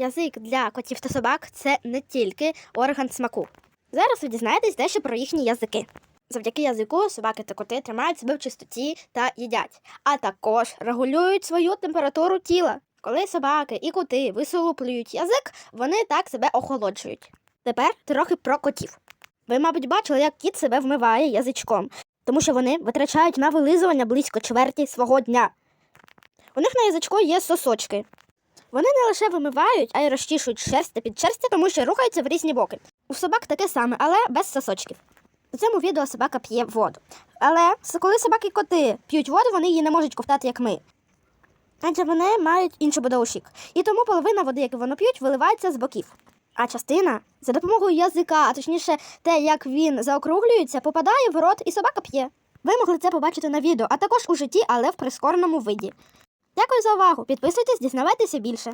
Язик для котів та собак це не тільки орган смаку. Зараз ви дізнаєтесь дещо про їхні язики. Завдяки язику собаки та коти тримають себе в чистоті та їдять, а також регулюють свою температуру тіла. Коли собаки і коти висолуплюють язик, вони так себе охолоджують. Тепер трохи про котів. Ви, мабуть, бачили, як кіт себе вмиває язичком, тому що вони витрачають на вилизування близько чверті свого дня. У них на язичку є сосочки. Вони не лише вимивають, а й розчішують шерсть та підшерстя, тому що рухаються в різні боки. У собак таке саме, але без сосочків. У цьому відео собака п'є воду. Але коли собаки коти п'ють воду, вони її не можуть ковтати, як ми. Адже вони мають інший будовушік. І тому половина води, яку вони п'ють, виливається з боків. А частина за допомогою язика, а точніше те, як він заокруглюється, попадає в рот і собака п'є. Ви могли це побачити на відео, а також у житті, але в прискореному виді. Дякую за увагу. Підписуйтесь, дізнавайтеся більше.